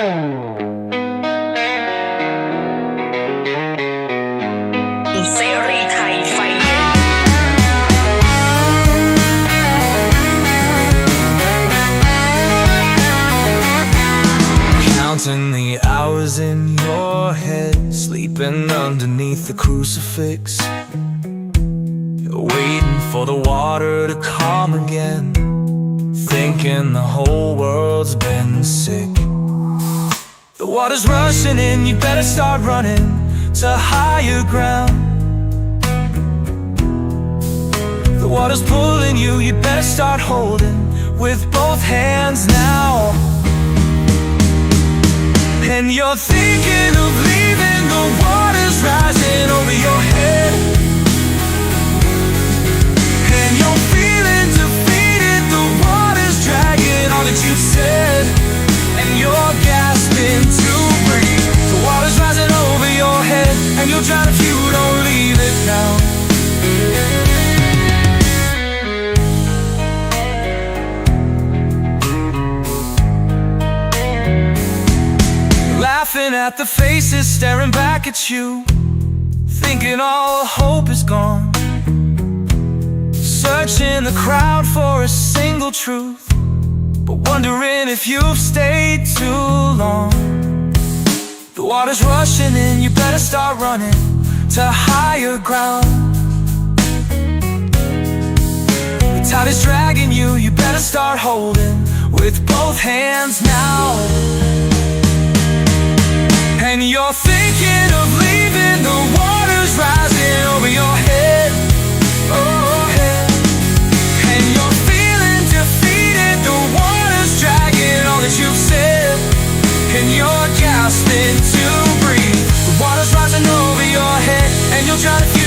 Counting the hours in your head, sleeping underneath the crucifix. Waiting for the water to calm again, thinking the whole world's been sick. Water's rushing in, you better start running to higher ground. The water's pulling you, you better start holding with both hands now. And you're thinking of leaving, the water's rising over your head. At the faces staring back at you, thinking all hope is gone. Searching the crowd for a single truth, but wondering if you've stayed too long. The water's rushing in, you better start running to higher ground. The tide is dragging you, you better start holding with both hands now. And you're thinking of leaving, the water's rising over your head. Head. And you're feeling defeated, the water's dragging all that you've said. And you're gasping to breathe. The water's rising over your head, and you'll drown if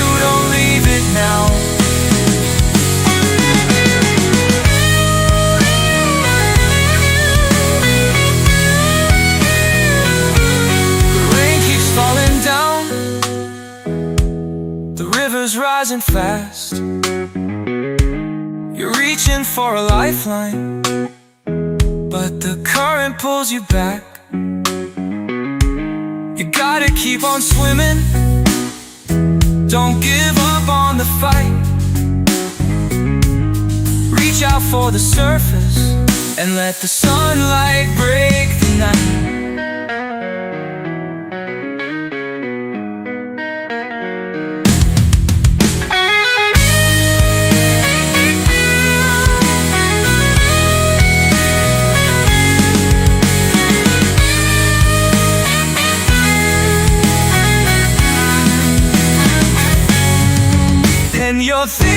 rising fast. You're reaching for a lifeline, but the current pulls you back. You gotta keep on swimming. Don't give up on the fight. Reach out for the surface and let the sunlight break the night. conocí.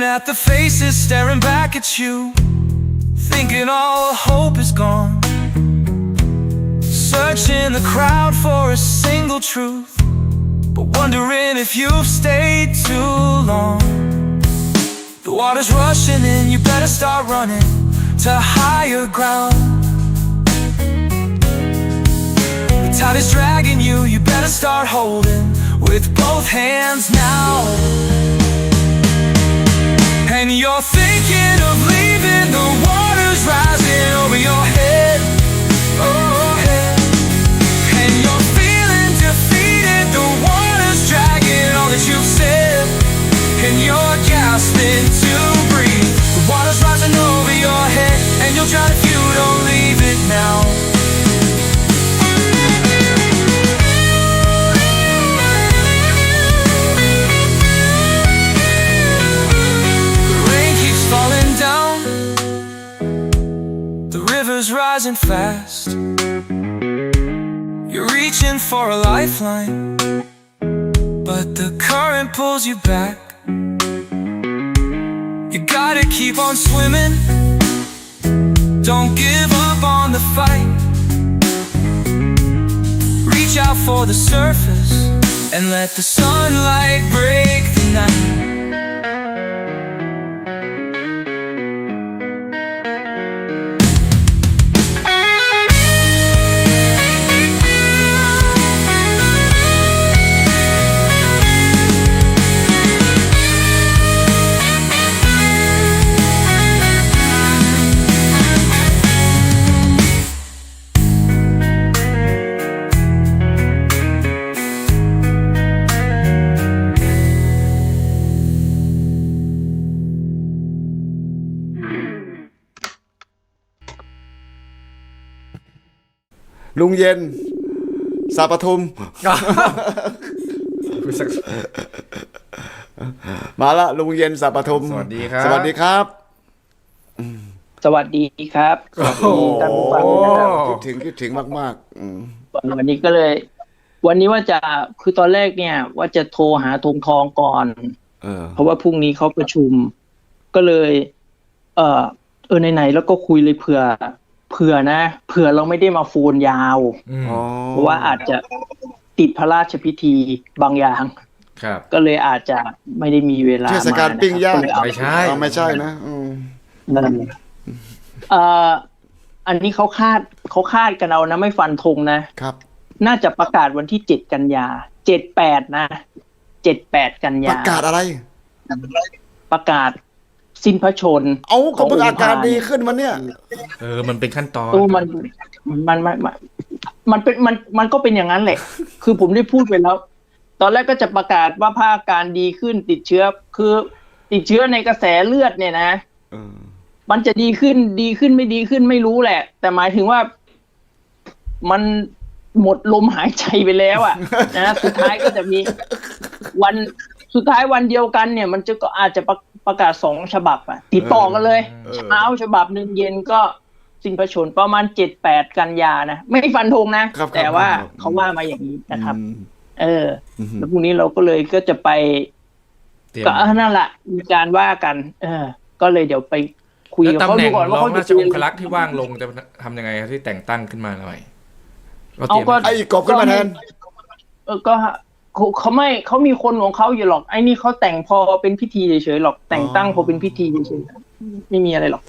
At the faces staring back at you, thinking all hope is gone. Searching the crowd for a single truth, but wondering if you've stayed too long. The water's rushing in, you better start running to higher ground. The tide is dragging you, you better start holding with both hands now. And you're thinking of leaving, the water's rising over your head. You're reaching for a lifeline, but the current pulls you back. You gotta keep on swimming. Don't give up on the fight. reach out for the surface and let the sunlight break the night. ลุงเย็นสาปทุมมาละลุงเย็นสาปทุมสวัสดีครับ สวัสดีครับ สวัสดีครับสวัสดีท่านผู้ฟังนะครับคิดถึงคิดถึงมากๆอืมวันนี้ก็เลย วันนี้ว่าจะคือตอนแรกเนี่ย ว่าจะโทรหาธงทองก่อน เออ เพราะว่าพรุ่งนี้เขาประชุม ก็เลย เออเออไหนๆแล้วก็คุยเลยเผื่อ เผื่อนะเผื่อเราไม่ได้มาโฟนยาวอืมอ๋อเพราะว่าอาจจะติดพระราชพิธีบางอย่างครับ ก็เลยอาจจะไม่ได้มีเวลาเทศกาลมนะครับปิ้งย่างก็เลยเอาไม่ใช่เอาไม่ใช่นะอืมนั่นแหละเอ่ออันนี้เขาคาดเขาคาดกันเอานะไม่ฟันธงนะครับ น่าจะประกาศวันที่เจ็ดกันยาเจ็ดแปดนะเจ็ดแปดกันปยาระกาศอะไร ประกาศ สิ้นพระชน เอาก็เพิ่งของอาการองค์พระดีขึ้นมาเนี่ย เออ มันเป็นขั้นตอนโอ้มันมันมันมันมันเป็นมันมันก็เป็นอย่างนั้นแหละ คือผมได้พูดไปแล้ว ตอนแรกก็จะประกาศว่าภาคการดีขึ้นติดเชื้อ คือติดเชื้อในกระแสเลือดเนี่ยนะ เออ มันจะดีขึ้นดีขึ้นไม่ดีขึ้นไม่รู้แหละ แต่หมายถึงว่า มันหมดลมหายใจไปแล้วอะ นะสุดท้ายก็จะมีวัน สุดท้ายวันเดียวกันเนี่ย มันจะก็อาจจะประประกาศสองฉบับอะติดต่อกันเลยเช้าฉบับหนึ่งเย็นก็สิ้นพระชนม์ประมาณเจ็ดแปดกันยานะ ไม่ฟันธงนะครับแต่ว่าครับ เขาว่ามาอย่างนี้นะครับ อืมเออ อืมแล้วพรุ่งนี้เราก็เลยก็จะไป เตรียม ก็เออนั่นแหละมีการว่ากัน เออ ก็เลยเดี๋ยวไปคุยแล้วกับตำเขาแหดูน่งก่อนรว่าองเขาจะราชองครักษ์ที่ว่างลงจะทำยังไงครับที่แต่งตั้งขึ้นมาหน่อยก็เตรียมเอาก็ไอ้กบขึ้นมาแทน เออก็ เขาเขาไม่เขามีคนของเขาอยู่หรอกไอ้นี่เขาแต่งพอเป็นพิธีเฉยๆหรอกแต่งตั้งพอเป็นพิธีเฉยๆไม่มีอะไรหรอก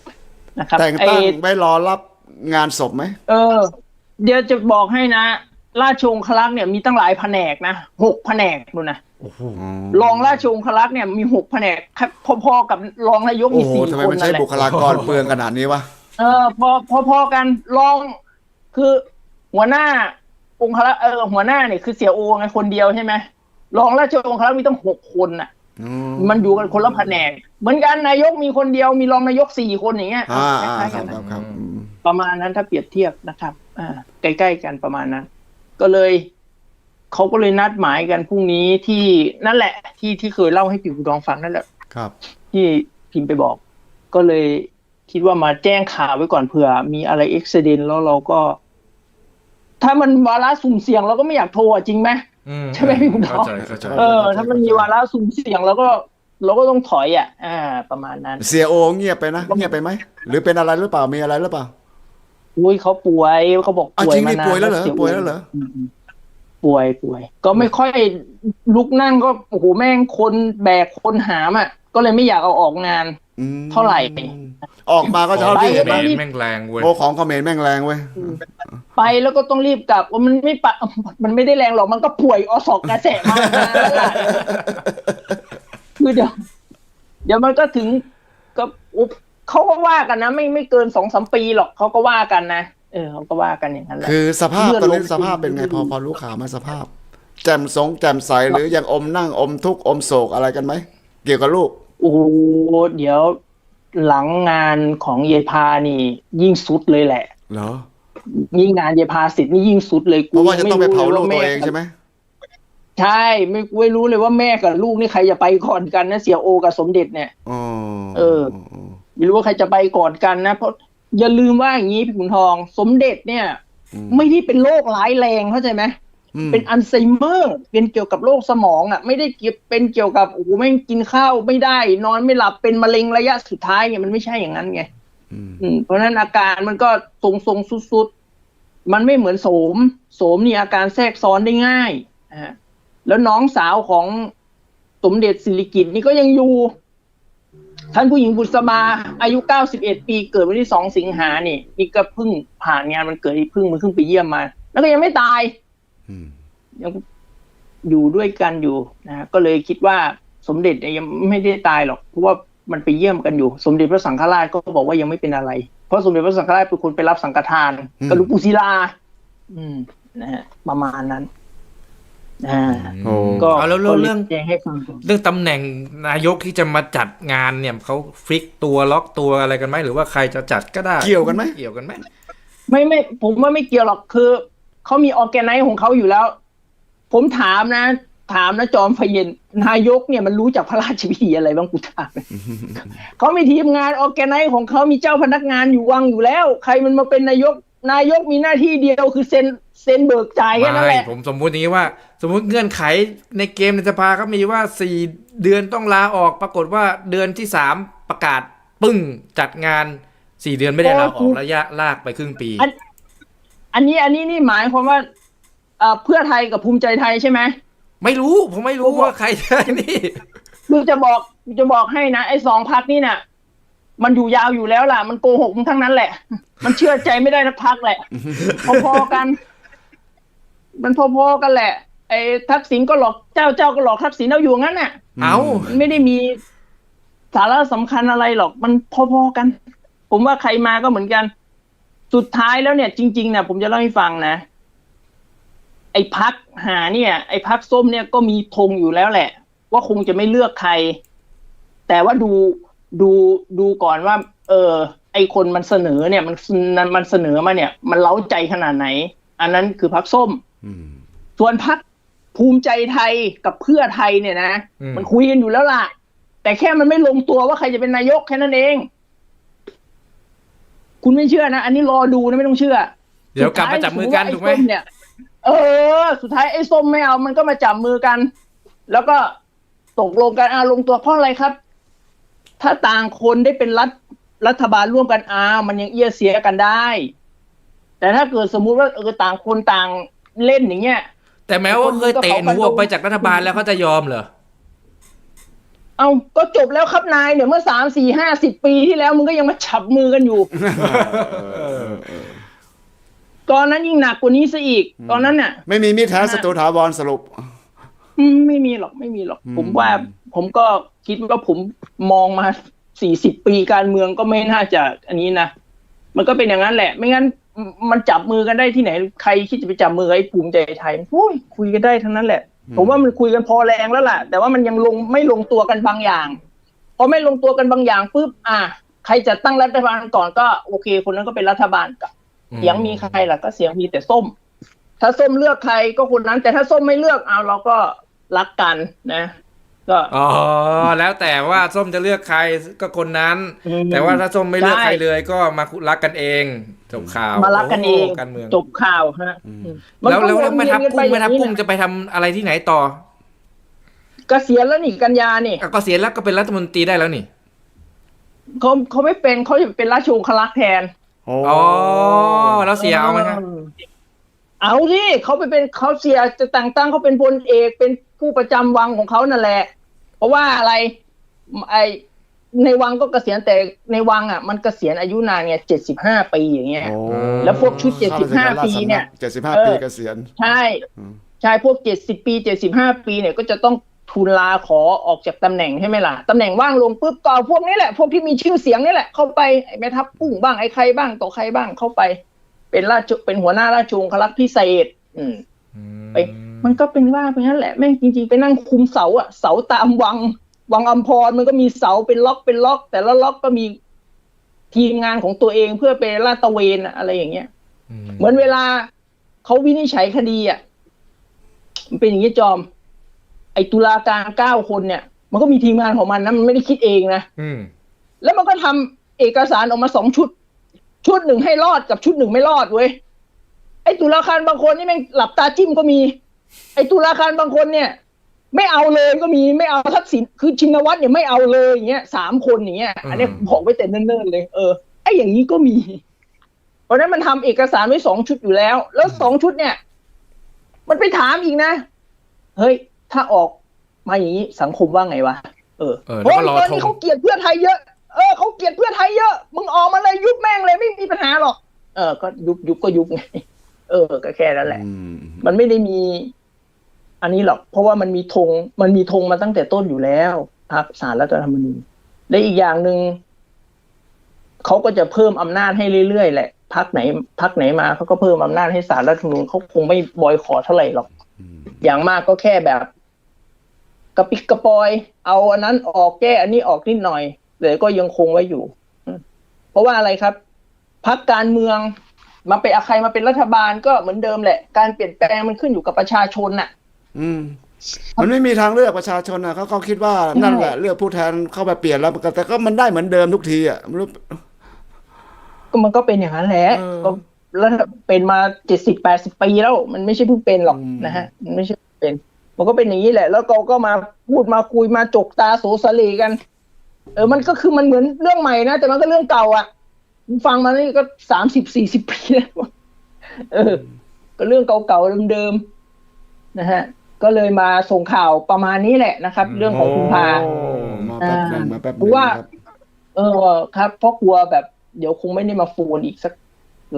นะครับ แต่งไอ้ตั้งไว้รอรับงานศพไหมเออ เดี๋ยวจะบอกให้นะ ราชองครักษ์เนี่ยมีตั้งหลายแผนกนะหกแผนกดูนะรองราชองครักษ์เนี่ยมีหกแผนกครับพอๆกับรองนายกโอ้มีโหสี่ทำไมคนมันนั่ใช้นแหละบุคลากรเปลืองขนาดนี้วะเออพอพอพอกันรองคือหัวหน้า องครักษ์เออหัวหน้าเนี่ยคือเสียโอไงคนเดียวใช่ไหมรองราชองครักษ์มีตั้งหกคนน่ะอืมมันอยู่กันคนละแผนกเหมือนกันนายกมีคนเดียวมีรองนายกสี่คนอย่างเงี้ยอ่าคอ่าล้ายๆคกัรับนครับครับอืมประมาณนั้นถ้าเปรียบเทียบนะครับอ่าใกล้ๆกันประมาณนั้น ก็เลยเขาก็เลยนัดหมายกันพรุ่งนี้ที่นั่นแหละ ที่ที่เคยเล่าให้พี่ผู้ดองฟังนั่นแหละครับ ที่พิมพ์ไปบอก ก็เลยคิดว่ามาแจ้งข่าวไว้ก่อนเผื่อ มีอะไรเอ็กซิเดนแล้วเราก็ ถ้ามันวาระสุ่มเสี่ยงเราก็ไม่อยากโทรอะจริงไหมอืใช่ไหมพี่คุณหมอเข้าใจเข้าใจ เออ ถ้ามันมีวาระสุ่มเสี่ยงเราก็เราก็ต้องถอยอะ อ่า ประมาณนั้น เสียโอเงียบไปนะ เงียบไปไหม หรือเป็นอะไรหรือเปล่า มีอะไรหรือเปล่าอุ้ยเขาป่วยเขาบอกอะป่วยจริงมาดินานป่วยแล้วเหรอ สีป่วยแล้วเหรอมป่วยป่วย ก็ไม่ค่อยลุกนั่งก็โอ้โหแม่งคนแบกคนหามอะ ก็เลยไม่อยากเอาออกงาน อืมเท่าไหร่ ออกมาก็จะเท่าที่เขเห็นมนะรแม่งแรงเว้ย โอ้ของเขมรแม่งแรงเว้ย ไปแล้วก็ต้องรีบกลับว่ามันไม่ปะมันไม่ได้แรงหรอกมันก็ป่วยอสอกกระแสมาแล้วล่ะคือเดี๋ยว เดี๋ยวมันก็ถึงก็อุ๊บเขาก็ว่ากันนะ ไม่ไม่เกินสองสามปีหรอกเขาก็ว่ากันนะเออเขาก็ว่ากันอย่างนั้นแหละ คือสภาพเลือดตอนนี้ลง สภาพเป็นไงพอพอรู้ข่าวไหมาสภาพ แจ่มสงแจ่มใสหรือยังอมนั่งอมทุกข์อมโศกอะไรกันไหมเกี่ยวกับลูก โอ้โหเดี๋ยวหลังงานของเยายพานี่ ยิ่งสุดเลยแหละเหรอยิ่งงานเยายพาเสร็จนี่ยิ่งสุดเลยเพราะว่าจะต้องไปเผาลูกม่ตัวรู้เองใช่ไหมใช่ไม่ไม่รู้เลยว่าแม่กับลูกนี่ใครจะไปก่อนกันนะเสียโอกับสมเด็จเนี่ยอ๋อเออไม่รู้ว่าใครจะไปก่อนกันนะเพราะอย่าลืมว่าอย่างนี้พี่ขุนทอง สมเด็จเนี่ยมไม่ได้เป็นโรคร้ายแรงเข้าใจไหมอืม เป็นอัลไซเมอร์ เป็นเกี่ยวกับโรคสมองอะ ไม่ได้เกี่ยวเป็นเกี่ยวกับโอ้โหไม่งกินข้าวไม่ได้ นอนไม่หลับเป็นมะเร็งระยะสุดท้ายไงมันไม่ใช่อย่างนั้นไงอืมอืมเพราะฉะนั้นอาการมันก็ทรงทรงๆสุดๆ มันไม่เหมือนโสม โสมนี่อาการแทรกซ้อนได้ง่ายนะฮะแล้วน้องสาวของสมเด็จสิริกิติ์นี่ก็ยังอยู่ ท่านผู้หญิงบุษบาอายุ 91 ปีเกิดวันที่ 2 สิงหานี่นี่ก็เพิ่งผ่านงานมันเกิดที่เพิ่งมันเพิ่งไปเยี่ยมมา แล้วก็ยังไม่ตายอืม ยังอยู่ด้วยกันอยู่นะฮะก็เลยคิดว่าสมเด็จเนี่ยยังไม่ได้ตายหรอกเพราะว่ามันไปเยี่ยมกันอยู่ สมเด็จพระสังฆราชก็บอกว่ายังไม่เป็นอะไร เพราะสมเด็จพระสังฆราชเป็นคนไปรับสังฆทานกับหลวงปู่ศิลา อืมนะฮะประมาณนั้นอ่าโอ้ก็เอาแล้วแล้วเรื่องก็ลยแจ้งให้ฟังก่อนเรื่องตำแหน่งนายกที่จะมาจัดงานเนี่ยเขาฟิกตัวล็อกตัวอะไรกันไหมหรือว่าใครจะจัดก็ได้ เกี่ยวกันไหมเกี่ยวกันไหมไม่ไม่ผมว่าไม่เกี่ยวหรอกคือ เขามีออแกไนซ์ของเขาอยู่แล้ว ผมถามนะ ถามนะจอมพเย็นนายกเนี่ยมันรู้จักพระราชพิธีอะไรบ้างกูถามเขามีทีมงานออแกไนซ์ของเขามีเจ้าพนักงานอยู่วังอยู่แล้ว ใครมันมาเป็นนายก นายกมีหน้าที่เดียวคือเซ็นเซ็นเบิกจ่ายแค่นั้นแหไม่ละผมสมมุติอย่างนี้ว่า สมมุติเงื่อนไขในเกมในสภาเขามีว่าสี่เดือนต้องลาออกปรากฏว่าเดือนที่สามประกาศปึ้งจัดงานสี่เดือนไม่ได้ลาออกระยะลากไปครึ่งปี อันอันนี้อันนี้นี่หมายความว่าเอ่อเพื่อไทยกับภูมิใจไทยใช่ไหม ไม่รู้ผมไม่รู้ว่าใครจะนี่ คือจะบอกจะบอกให้นะ ไอ้สองพักนี่น่ะ มันอยู่ยาวอยู่แล้วล่ะ มันโกหกมันทั้งนั้นแหละ มันเชื่อใจไม่ได้นักพักแหละ พอๆกัน มันพอๆกันแหละ ไอ้ทักษิณก็หลอกเจ้าเจ้าก็หลอกทักษิณเอาอยู่งั้นน่ะเอามันไม่ได้มีสาระสำคัญอะไรหรอก มันพอๆกัน ผมว่าใครมาก็เหมือนกัน สุดท้ายแล้วเนี่ยจริงๆเนี่ยผมจะเล่าให้ฟังนะ ไอ้พักหาเนี่ย ไอ้พักส้มเนี่ยก็มีธงอยู่แล้วแหละ ว่าคงจะไม่เลือกใคร แต่ว่าดูดูดูก่อนว่า เออ ไอคนมันเสนอเนี่ย มันมันเสนอมาเนี่ย มันเล้าใจขนาดไหน อันนั้นคือพักส้มอืมส่วนพักภูมิใจไทยกับเพื่อไทยเนี่ยนะอืมมันคุยกันอยู่แล้วล่ะ แต่แค่มันไม่ลงตัวว่าใครจะเป็นนายกแค่นั้นเอง คุณไม่เชื่อนะ อันนี้รอดูนะไม่ต้องเชื่อเดี๋ยวกลับมาจับมือกันสุถูดกไหมท้ายสติว่าอ้ส้เนี่ยเออ สุดท้ายไอ้ส้มไม่เอามันก็มาจับมือกัน แล้วก็ตกลงกันอาลงตัวเพราะอะไรครับ ถ้าต่างคนได้เป็นรัฐรัฐบาลร่วมกันอามันยังเอี้ยเสียกันได้ แต่ถ้าเกิดสมมุติว่าเออต่างคนต่างเล่นอย่างเงี้ยแต่แม้ว่าเคยเตะหนูออกไปจากรัฐบาลแล้วเขาจะยอมเหรอ เอาก็จบแล้วครับนายเดี๋ยวเมื่อสามสี่ห้าสิบปีที่แล้วมึงก็ยังมาฉับมือกันอยู่ ตอนนั้นยิ่งหนักกว่านี้ซะอีก ตอนนั้นน่ะ ไม่มีมิตรแท้ศัตรูถาวรสรุปอืมไม่มีหรอกไม่มีหรอก ผมว่า ผมก็คิดว่าผมมองมาสี่สิบปีการเมืองก็ไม่น่าจะอันนี้นะมันก็เป็นอย่างนั้นแหละ ไม่งั้นมมันจับมือกันได้ที่ไหน ใครคิดจะไปจับมือกับไอ้ภูมิใจไทยโอ้ยคุยกันได้ทั้งนั้นแหละ ผมว่ามันคุยกันพอแรงแล้วล่ะ แต่ว่ามันยังลงไม่ลงตัวกันบางอย่างพอไม่ลงตัวกันบางอย่างปุ๊บอะใครจะตั้งรัฐบาลก่อนก็โอเค คนนั้นก็เป็นรัฐบาลกับอืมเสียงมีใครล่ะก็เสียงมีแต่ส้ม ถ้าส้มเลือกใครก็คนนั้น แต่ถ้าส้มไม่เลือกเอาเราก็รักกันนะ ก็อ๋อแล้วแต่ว่าส้มจะเลือกใครก็คนนั้นอืมแต่ว่าถ้าส้มไม่เลือกใช่ใครเลยก็มารักกันเองจบข่าวมารักกันเองโโหการเมืองจบข่าวฮะมันแล้วก็แล้วแล้ววนแม่เวียทันพกันกุ้งไปแม่ทัพอย่างนี้กุ้งจะนะไปทำอะไรที่ไหนต่อเกษียณแล้วนี่กันยานี่ก็เสียณแล้วก็เป็นรัฐมนตรีได้แล้วนี่เขาเขาไม่เป็นเขาจะเป็นราชองครักษ์แทนโอ้อ๋อแล้วเสียเอาไหมครับเอาสิเขาไปเป็นเขาเสียจะแต่งตั้งเขาเป็นพลเอกเป็น ผู้ประจำวังของเขานั่นแหละ เพราะว่าอะไรไอในวังก็เกษียณแต่ในวังอะมันเกษียณอายุนานไงเจ็ดสิบห้าปีอย่างเงี้ยโอ้แล้วพวกชุด75ปีเนี่ยเจ็ดสิบห้าเออปีเกษียณใช่อืมใช่พวกเจ็ดสิบปีเจ็ดสิบห้าปีเนี่ยก็จะต้องทูลลาขอออกจากตำแหน่งใช่ไหมล่ะตำแหน่งว่างลงปุ๊บก็เอาพวกนี้แหละ พวกที่มีชื่อเสียงนี่แหละ เข้าไปไอ้แม่ทัพกุ้งบ้างไอ้ใครบ้างต่อใครบ้างเข้าไป เป็นราชเป็นหัวหน้าราชองครักษ์พิเศษ อืมไป มันก็เป็นว่าไปงั้นแหละแม่งจริงๆไปนั่งคุมเสาอะเสาตามวัง วังอัมพรมันก็มีเสาเป็นล็อกเป็นล็อก แต่ละล็อกก็มีทีมงานของตัวเองเพื่อไปลาดตระเวนอะอะไรอย่างเงี้ยเหมือนเวลาเขาวินิจฉัยคดีอะมันเป็นอย่างนี้จอม ไอ้ตุลาการเก้าคนเนี่ย มันก็มีทีมงานของมันนะมันไม่ได้คิดเองนะอืมแล้วมันก็ทำเอกสารออกมาสองชุด ชุดหนึ่งให้รอดกับชุดหนึ่งไม่รอดเว้ยไอ้ตุลาการบางคนนี่แม่งหลับตาจิ้มก็มี ไอ้ตุลาการบางคนเนี่ย ไม่เอาเลยก็มีไม่เอาทักษิณคือชินวัตรเนี่ยไม่เอาเลยอย่างเงี้ยสามคนอย่างเงี้ย อันนี้บอกไว้แต่เนิ่นๆเลยเออไอ้อย่างนี้ก็มี เพราะฉะนั้นมันทำเอกสารไว้สองชุดอยู่แล้ว แล้วสองชุดเนี่ย มันไปถามอีกนะ เฮ้ย ถ้าออกมาอย่างนี้สังคมว่าไงวะเออเออแล้วก็รอโยตอนชนี้มเขาเกลียดเพื่อไทยเยอะเออเขาเกลียดเพื่อไทยเยอะมึงออกมาเลยยุบแม่งเลยไม่มีปัญหาหรอก เออ ก็ยุบยุบก็ยุบไงเออ ก็แค่นั้นแหละอืมมันไม่ได้มี อันนี้หรอก เพราะว่ามันมีธงมันมีธงมาตั้งแต่ต้นอยู่แล้วพรรคสารรัฐธรรมนูญและอีกอย่างหนึ่งเขาก็จะเพิ่มอำนาจให้เรื่อยๆแหละพรรคไหนพรรคไหนมาเขาก็เพิ่มอำนาจให้สารรัฐธรรมนูญเขาคงไม่บอยขอเท่าไหร่หรอก อย่างมากก็แค่แบบ กระปิกกระปอย เอาอันนั้นออกแก้อันนี้ออกนิดหน่อยแต่ก็ยังคงไว้อยู่อืมเพราะว่าอะไรครับพรรคการเมืองมาเป็นใครมาเป็นรัฐบาลก็เหมือนเดิมแหละ การเปลี่ยนแปลงมันขึ้นอยู่กับประชาชนน่ะ อืม มันไม่มีทางเลือกประชาชนนะเขาเขาคิดว่านั่นแหละเลือกผู้แทนเข้าไปเปลี่ยนแล้วแต่ก็มันได้เหมือนเดิมทุกทีอะไม่รู้ ก็มันก็เป็นอย่างนั้นแหละเออก็แล้วเป็นมาเจ็ดสิบแปดสิบปีแล้ว มันไม่ใช่เพิ่งเป็นหรอกอืมนะฮะ มันไม่ใช่เพิ่งเป็น มันก็เป็นอย่างนี้แหละ แล้วเราก็มาพูดมาคุยมาจกตาโสสลีกัน เออ มันก็คือมันเหมือนเรื่องใหม่นะ แต่มันก็เรื่องเก่าอะ ฟังมานี่ก็สามสิบสี่สิบปีแล้วเออ ก็เรื่องเก่าๆเดิมๆนะฮะ ก็เลยมาส่งข่าวประมาณนี้แหละนะครับ เรื่องของคุณพาโอ้มาแป๊บหนึงมาแป๊บหนึเพราะงว่าครับเออครับ เพราะกลัวแบบเดี๋ยวคงไม่ได้มาโฟนอีกสัก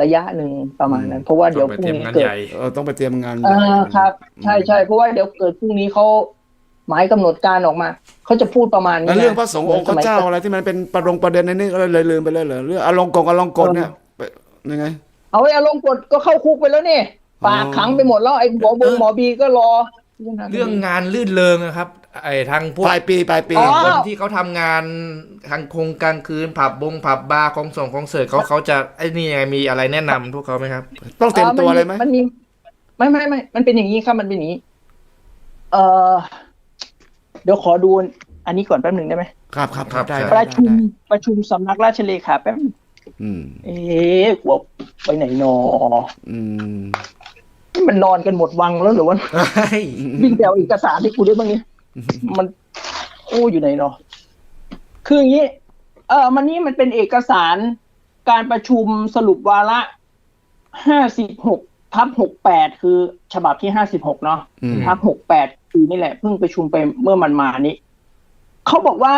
ระยะหนึ่งประมาณนั้น เพราะว่าเดี๋ยวต้องพไปรุ่งเตรียมงานนี้เกิดใหญ่เออต้องไปเตรียมงานเออครับ ใช่ใช่เพราะว่าเดี๋ยวเกิดพรุ่งนี้เขาหมายกำหนดการออกมาเขาจะพูดประมาณนี้แล้วนเรื่องพระสงฆ์องค์พระเจ้าอะไรที่มันเป็นประดงประเด็นในนี้ก็เลยลืมไปเลยเหรอเรื่องอลงกงอลงกฎเนี่ยไปยังไง เอาไอ้อารมณ์กดก็เข้าคุกไปแล้วนี่ปากขังไปหมดแล้วไอ้หมอบงหมอบีก็รอ เรื่องงานลื่นเริงอะครับ ไอ้ทางพวกปลายปีปลายปีอ๋อคนที่เขาทำงานทางคงกลางคืนผับบงผับบาร์ของส่งของเสิร์ตเขาเขาจะไอ้นี่ยังไงมีอะไรแนะนำพวกเขาไหมครับ ต้องเต็มตัวเลยไหมมันมีไม่ไม่ไม่มันเป็นอย่างนี้ครับมันเป็นอย่างนี้ เออเดี๋ยวขอดูอันนี้ก่อนแป๊บหนึ่งได้ไหมครับครับครับได้ใช่ได้ประชุมได้ประชุมสำนักราชเลขาแป๊บนึงอืมเอ๊ะกลัวไปไหนนออื มมันนอนกันหมดวังแล้วหรือว่าวิ่งไปเอาเอกสารที่กูได้บ้างนี่มันโอ้อยู่ไหนเนาะคืออย่างนี้เออมันนี่มันเป็นเอกสารการประชุมสรุปวาระห้าสิบหกทับหกแปดคือ ฉบับที่ห้าสิบหกเนาะอืมทับหกแปดปีนี่แหละเพิ่งประชุมไปเมื่อมันมานี้เขาบอกว่า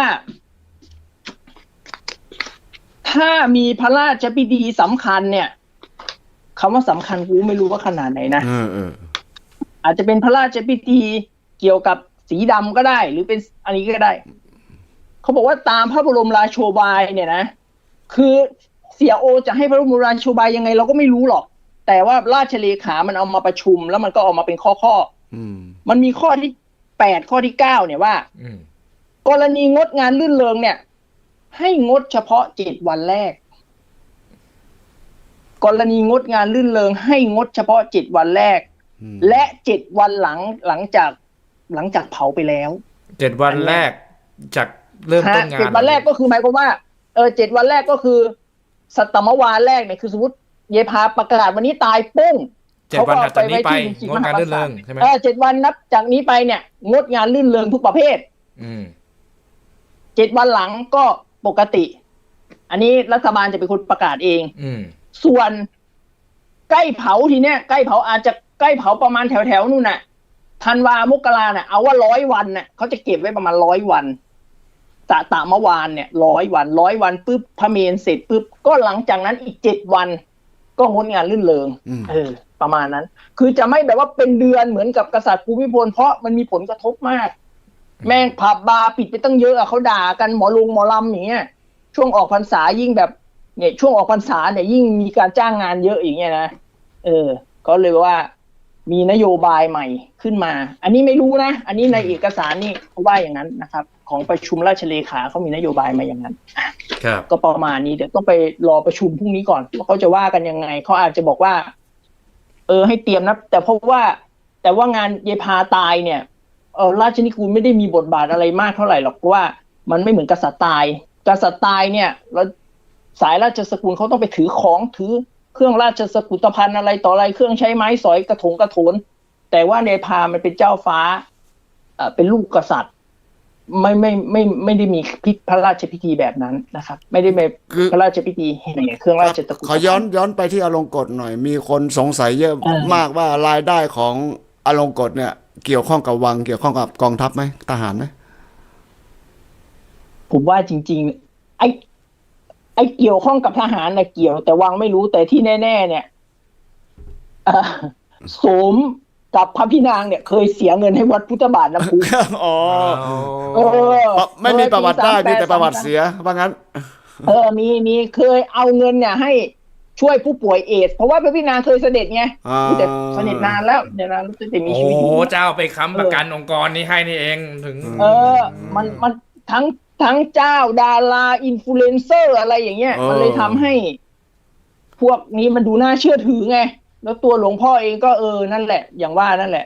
ถ้ามีพระราชพิธีสำคัญเนี่ย คำว่าสำคัญกูไม่รู้ว่าขนาดไหนนะเออเอออาจจะเป็นพระราชพิธีเกี่ยวกับสีดำก็ได้ หรือเป็นอันนี้ก็ได้ เขาบอกว่าตามพระบรมราโชบายเนี่ยนะ คือเสียโอจะให้พระบรมราโชบายยังไง เราก็ไม่รู้หรอก แต่ว่าราชเลขา มันเอามาประชุม แล้วมันก็ออกมาเป็นข้อข้ออืมๆมันมีข้อที่แปดข้อที่เก้าเนี่ยว่าอืมกรณีงดงานลื่นเริงเนี่ย ให้งดเฉพาะเจ็ดวันแรก กรณีงดงานลื่นเริงให้งดเฉพาะเจ็ดวันแรกอืมและเจ็ดวันหลังหลังจากหลังจากเผาไปแล้วเจ็ดวันแรกจากเริ่มต้นฮะงานเจ็ดวันแรกก็คือหมายความว่าเออเจ็ดวันแรกก็คือสัตมวานแรกเนี่ยคือสมมติเยพาประกาศวันนี้ตายปุ้งเจ็ดวันถัดจากนี้ไปเขาก็เอาไปไว้ที่งดงานลื่นเริงใช่ไหมเออเจ็ดวันนับจากนี้ไปเนี่ย งดงานลื่นเริงทุกประเภท อืมเจ็ดวันหลังก็ปกติ อันนี้รัฐบาลจะเป็นคนประกาศเอง อืม ส่วนใกล้เผาทีเนี้ยใกล้เผาอาจจะใกล้เผาประมาณแถวแถวๆนู่นน่ะธันวามกราน่ะเอาว่าร้อยวันน่ะเขาจะเก็บไว้ประมาณร้อยวันตะตะเมื่อวานเนี่ยร้อยวันร้อยวันปุ๊บพระเมนเสร็จปุ๊บก็หลังจากนั้นอีกเจ็ดวัน ก็งดงานลื่นเริงอืมเออ ประมาณนั้น คือจะไม่แบบว่าเป็นเดือนเหมือนกับกษัตริย์ภูมิพลเพราะมันมีผลกระทบมาก แม่งผับบาร์ปิดไปตั้งเยอะอะเขาด่ากันหมอลุงหมอลำอย่างเงี้ยช่วงออกพรรษายิ่งแบบ เนี่ยช่วงออกพรรษาเนี่ยยิ่งมีการจ้างงานเยอะอย่างเงี้ยนะเออก็เลยว่ามีนโยบายใหม่ขึ้นมา อันนี้ไม่รู้นะ อันนี้ในเอกสารนี่เขาว่าอย่างนั้นนะครับ ของประชุมราชเลขาเขามีนโยบายมาอย่างนั้นครับก็ประมาณนี้เดี๋ยวต้องไปรอประชุมพรุ่งนี้ก่อนว่าเขาจะว่ากันยังไงเขาอาจจะบอกว่า เออ ให้เตรียมนะแต่เพราะว่า แต่ว่างานเยพาตายเนี่ยเออราชนิกูลไม่ได้มีบทบาทอะไรมากเท่าไหร่หรอกเพราะว่ามันไม่เหมือนกษัตริย์ตาย กษัตริย์ตายเนี่ยแล้ว สายราชสกุลเขาต้องไปถือของถือเครื่องราชสกุลภัณฑ์อะไรต่ออะไรเครื่องใช้ไม้สอยกระถงกระโถน แต่ว่าเนพามันเป็นเจ้าฟ้าเอ่อเป็นลูกกษัตริย์ ไม่ไม่ไม่ไม่ได้มีพิพระราชพิธีแบบนั้นนะครับ ไม่ได้มีคือพระราชพิธีแห่เครื่องราชตระกูลขอย้อนย้อนไปที่อลงกฎหน่อย มีคนสงสัยเยอะเออมากว่ารายได้ของอลงกฎเนี่ย เกี่ยวข้องกับวังเกี่ยวข้องกับกองทัพไหมทหารไหมผมว่าจริง ๆ ไอ้ ไอ้เกี่ยวข้องกับทหารนะเกี่ยว แต่วังไม่รู้แต่ที่แน่ ๆ เนี่ยเอ่อโสมกับพระพี่นางเนี่ย เคยเสียเงินให้วัดพุทธบาทน้ำพุอ๋อเออไม่มีประวัติได้เออปีมีแต่ประวัติ38เสียว่างั้น เออมีมีเคยเอาเงินเนี่ย ให้ช่วยผู้ป่วยเอดส์เพราะว่าพระพี่นางเคยเสด็จไงอ่าแต่เสด็จนานแล้วเดี๋ยวนะรู้สึกจะมีโอ้ชีวิตโหอยู่เจ้าไปค้ำประกันองค์กรนี้ให้นี่เองถึง เออ มันมันทั้ง ทั้งเจ้าดาราอินฟลูเอนเซอร์อะไรอย่างเงี้ยเออมันเลยทำให้ พวกนี้มันดูน่าเชื่อถือไง แล้วตัวหลวงพ่อเองก็เออนั่นแหละ อย่างว่านั่นแหละ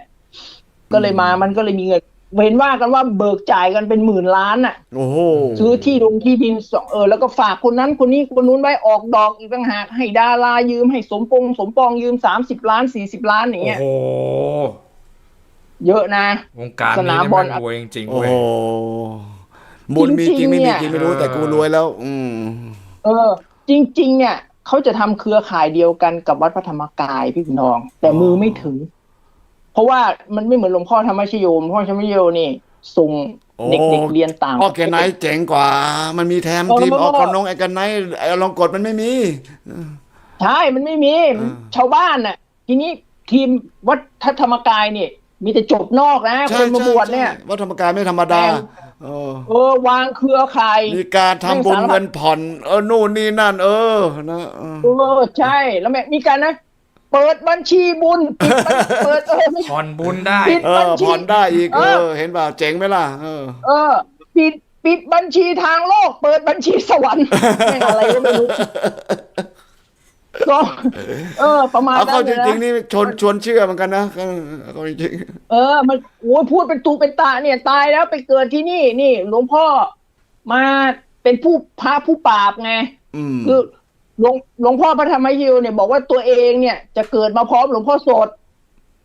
ก็เลยมามันก็เลยมีเงินเว้นว่ากันว่าเบิกจ่ายกันเป็นหมื่นล้านน่ะโอ้โหซื้อที่ลงที่ดินสองเออแล้วก็ฝากคนนั้นคนนี้คนนู้นไว้ออกดอกอีกต่างหากให้ดารายืมให้สมปงสมปองยืมสามสิบล้านสี่สิบล้านอย่างโอ้เงี้ยโหเยอะนะวงการสนี้นามนี่บอมัลนรวยจริงๆโอ้เว้ยโห บุญมีจริงไม่มีจริงไม่รู้จริงๆเนี่ยแต่กูรวยแล้ว อืม เออ จริง ๆ เนี่ยเขาจะทำเครือข่ายเดียวกันกับวัดพระธรรมกายพี่พี่น้อง แต่มือไม่ถึง เพราะว่ามันไม่เหมือนหลวงพ่อธรรมชโยมหลวงพ่อธรรมชโยนี่ส่งโอ้เด็กๆเรียนต่างออร์แกไนซ์เจ๋งกว่า มันมีแถมเออทีมเออออกกนงออร์แกไนซ์ไอ้อลงกฎมันไม่มีใช่มันไม่มีอ่าชาวบ้านน่ะ ทีนี้ทีมวัดธรรมกายเนี่ย มีแต่จบนอกนะ คนมาบวชเนี่ยใช่วัดธรรมกายไม่ธรรมดาแต่เออเออวางเครือข่ายมีการทำบุญเงินผ่อน เออนู่นนี่นั่น เออนะเออเออใช่แล้วแม่มีการนะเปิดบัญชีบุญปิดบัญเปิดเออไม่ผ่อนบุญได้ปิดเอบัอญชีผ่อนได้อีกเอเอออ เห็นเปล่าเจ๋งไหมล่ะ เออ เออปิดปิดบัญชีทางโลก เปิดบัญชีสวรรค์แม่งอะไรก็ไม่รู้ ก็เออ ประมาณเอานั้เข้านจเลยริงๆนะนี่ชวนชวนเชื่อเหมือนกันนะเออเอาเข้าจริงเออ มันโอ้ยพูดเป็นตูเป็นตาเนี่ย ตายแล้วไปเกิดที่นี่ นี่หลวงพ่อมาเป็นผู้พระผู้ปราบไง ๆอืมคือหลวงหลวงพ่อพระธรรมยิวเนี่ยบอกว่าตัวเองเนี่ย จะเกิดมาพร้อมหลวงพ่อโสด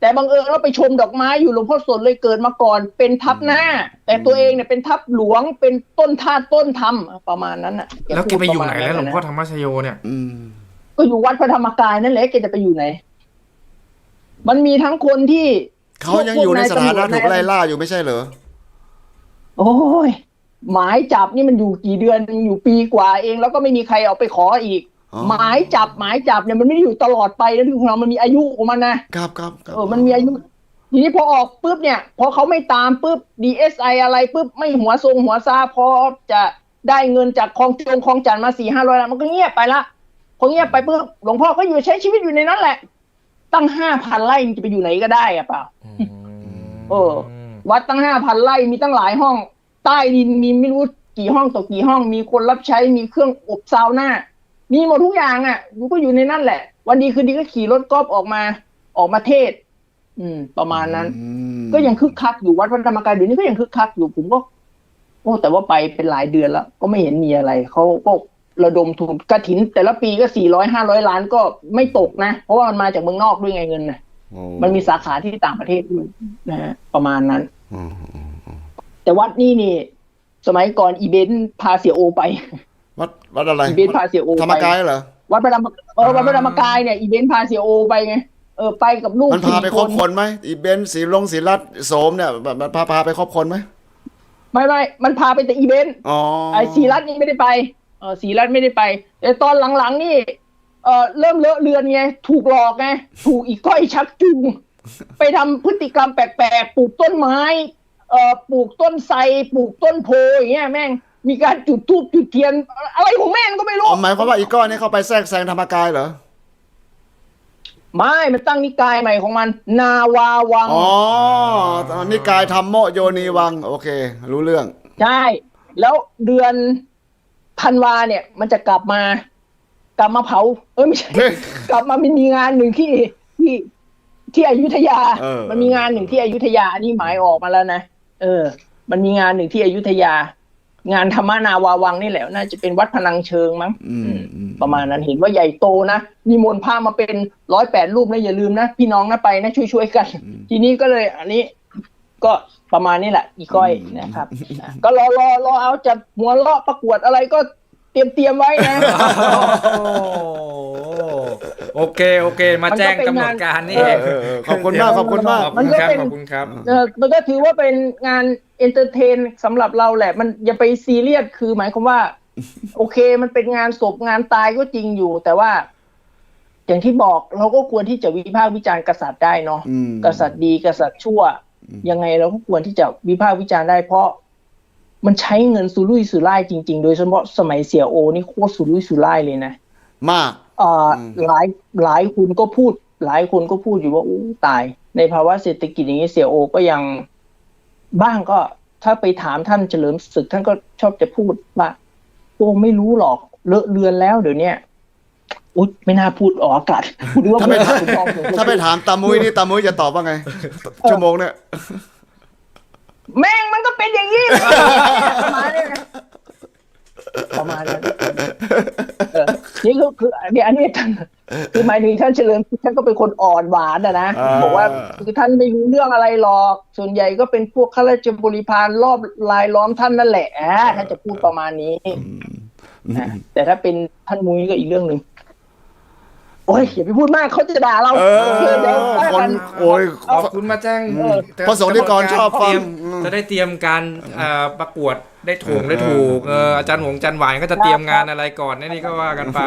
แต่บังเอิญเราไปชมดอกไม้อยู่หลวงพ่อโสดเลยเกิดมาก่อน เป็นทัพหน้า แต่ตัวเองเนี่ยเป็นทัพหลวงเป็นต้นท่าสต้นธรรมประมาณนั้นน่ะแล้วแกไปอยู่ไหนแล้วหลวงพ่อนะธรรมชโยเนี่ย อืม ก็อยู่วัดพระธรรมกายนั่นแหละแกจะไปอยู่ไหน มันมีทั้งคนที่เขายังอยู่ในสถานะถูกไล่ล่าอยู่ไม่ใช่เหรอ โอ้ยหมายจับนี่มันอยู่กี่เดือนอยู่ปีกว่าเอง แล้วก็ไม่มีใครเอาไปขออีกอ๋อหมายจับหมายจับเนี่ยมันไม่ได้อยู่ตลอดไปนะที่ของเรามันมีอายุของมันนะครับครับครับเออมันมีอายุทีนี้พอออกปุ๊บเนี่ย พอเขาไม่ตามปุ๊บ DSI อะไรปุ๊บไม่หัวทรงหัวซาพอจะได้เงินจากคลองจงคลองจันทร์มาสี่ห้าร้อยล้านมันก็เงียบไปละ พอเงียบไปปุ๊บหลวงพ่อก็อยู่ใช้ชีวิตอยู่ในนั้นแหละ ตั้งห้าพันไร่มันจะไปอยู่ไหนก็ได้อะเปล่าเออ วัดตั้งห้าพันไร่มีตั้งหลายห้อง ใต้ดินมีไม่รู้กี่ห้องต่อกี่ห้อง มีคนรับใช้มีเครื่องอบซาวน่ามีหมดทุกอย่างอะกูก็อยู่ในนั่นแหละ วันดีคืนดีก็ขี่รถกอล์ฟออกมา ออกมาเทศ อืม ประมาณนั้นอืมก็ยังคึกคักอยู่วัดพระธรรมกายเดี๋ยวนี้ก็ยังคึกคักอยู่ผมก็โอ้แต่ว่าไปเป็นหลายเดือนแล้ว ก็ไม่เห็นมีอะไรเขาก็ ระดมทุนกระถิน แต่ละปีก็สี่ร้อยห้าร้อยล้านก็ไม่ตกนะ เพราะว่ามันมาจากเมืองนอกด้วยไงเงินนะโอ้มันมีสาขาที่ต่างประเทศด้วยนะฮะประมาณนั้นอืมแต่วัดนี่นี่ สมัยก่อนอีเบนซ์พาเสียโอไป วัดวัดอะไรอีเบนซ์พาเสียโอธรรมไปกายเหรอวัดพระธรรมเออวัดพระธรรมกายเนี่ยอีเบนซ์พาเสียโอไปไงเออไปกับลูกมันพาไปสี่ครบคนไหมอีเบนซ์สีลงสีรัตน์โสมเนี่ยมันมันพาพาไปครบคนไหมไม่ไม่มันพาไปแต่อีเบนซ์อ๋อไอ้สีรัตน์นี่ไม่ได้ไป เออสีรัตน์ไม่ได้ไปแต่ตอนหลังๆนี่เออเริ่มเลอะเลือนไง ถูกหลอกไง ถูกอีก้อยชักจูงไปทำพฤติกรรมแปลกๆ ปลูกต้นไม้เอ่อปลูกต้นไทรปลูกต้นโพอย่างเงี้ยแม่งมีการจุดธูปจุดเทียน อะไรของแม่งก็ไม่รู้อ๋อหมายความว่าอีก้อนนี่เข้าไปแทรกแซงธรรมกายเหรอไม่ มันตั้งนิกายใหม่ของมัน นาวาวัง อ๋อ นิกายธรรมโมโยนีวัง โอเค รู้เรื่อง ใช่ แล้วเดือน ธันวาเนี่ย มันจะกลับมา กลับมาเผา เอ้ยไม่ใช่เฮ้ยกลับมามันมีงานหนึ่งที่ที่ที่อยุธยาเออมันมีงานหนึ่งที่อยุธยาอันนี้หมายออกมาแล้วนะเออ มันมีงานหนึ่งที่อยุธยา งานธรรมนาวาวังนี่แหละ น่าจะเป็นวัดพนังเชิงมั้งอืมอืมประมาณนั้นเห็นว่าใหญ่โตนะนิมนต์พระมาเป็นร้อยแปดรูปนะอย่าลืมนะพี่น้องนะไปนะช่วยๆกัน ทีนี้ก็เลย อันนี้ กก็ประมาณนี้แหละ อีก้อยนะครับอะก็รอรอรอเอาจัดหัวเลาะประกวดอะไรก็เตรียมเตรียมไว้นะ โอ้โอเคโอเค มาแจ้งกำหนดการนี่เอเอองเออเออขอบคุณมากขอบคุณมาก ขอบคุณครับขอบคุณครับ เออมันก็ถือว่าเป็นงานเอนเตอร์เทนสำหรับเราแหละ มันอย่าไปซีเรียสคือหมายความว่า โอเคมันเป็นงานศพงานตายก็จริงอยู่ แต่ว่า อย่างที่บอกเราก็ควรที่จะวิพากษ์วิจารณ์กษัตริย์ได้เนาะอืมกษัตริย์ดีกษัตริย์ชั่ว ยังไงเราก็ควรที่จะวิพากษ์วิจารณ์ได้เพราะมันใช้เงินสุรุ่ยสุร่ายจริง ๆ โดยเฉพาะสมัยเสียโอนี่โคตรสุรุ่ยสุร่ายเลยนะ มากเอ่ออมหลายหลายคนก็พูด หลายคนก็พูดอยู่ว่าอู้ตาย ในภาวะเศรษฐกิจอย่างนี้เสียโอก็ยังบ้างก็ถ้าไปถามท่านเฉลิมศึกท่านก็ชอบจะพูดว่าโอ้ไม่รู้หรอกเลอะเลือนแล้วเดี๋ยวเนี้ย อุ๊ยไม่น่าพูดออกอากาศพูดว่าถ้าไปถามคุณบอกผมถ้าไปถามตามุ้ยนี่ตามุ้ยจะตอบว่าไง ชั่วโมงเนี่ยแม่งมันก็เป็นอย่างนี้เลยประมาณนี้นะประมาณนั้นเออนี่คือคืออันนี้อันนี้ท่านคือหมายถึงท่านเฉลิมท่านก็เป็นคนอ่อนหวานอะนะอ่าบอกว่าคือท่านไม่รู้เรื่องอะไรหรอก ส่วนใหญ่ก็เป็นพวกข้าราชบริพารรอบลายล้อมท่านนั่นแหละอ่าท่านจะพูดประมาณนี้นะแต่ถ้าเป็นท่านมุ้ยก็อีกเรื่องหนึ่ง โอ้ยอย่าไปพูดมากเขาจะด่าเราเออโอเคเดี๋ยวว่าคกันนโอ้ย ขอบคุณมาแจ้งเออพระสงฆ์นิกรชอบฟังเตรียมอืม จะได้เตรียมการอ่าประกวดได้ถูกได้ถูกเอออาจารย์หงอาจารย์หวานก็จะเตรียมงานอะไรก่อนนี่นี่ก็ว่ากันไป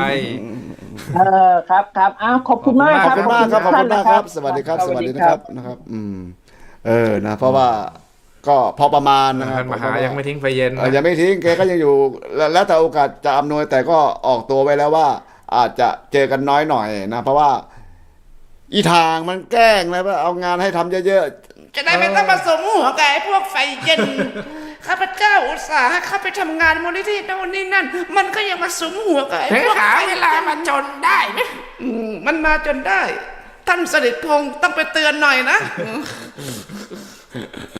เออครับครับอ้าวขอบคุณมากขอบคุณมากครับขอบคุณมากครับท่นนะสวัสดีครับ สวัสดีนะครับนะครับ อืม เออนะ เพราะว่าก็พอประมาณนะครับท่านมหายังไม่ทิ้งไฟเย็นเออนะยังไม่ทิ้งแกก็ยังอยู่แล้วแล้วแต่โอกาสจะอำนวยแต่ก็ออกตัวไว้แล้วว่า อาจจะเจอกันน้อยหน่อยนะ เพราะว่า อีทางมันแกล้งนะว่าเอางานให้ทำเยอะจะได้ไม่ต้องมาสมหัวกับไอ้พวกไฟเย็น ข้าพเจ้าอุตส่าห์ให้เข้าไปทำงานมูลนิธิโน่นนี่นั่น มันก็ยังมาสมหัวกับไอ้พวกหาเวลามาจนได้ไหมอืมมันมาจนได้ ท่านเสด็จพงศ์ต้องไปเตือนหน่อยนะ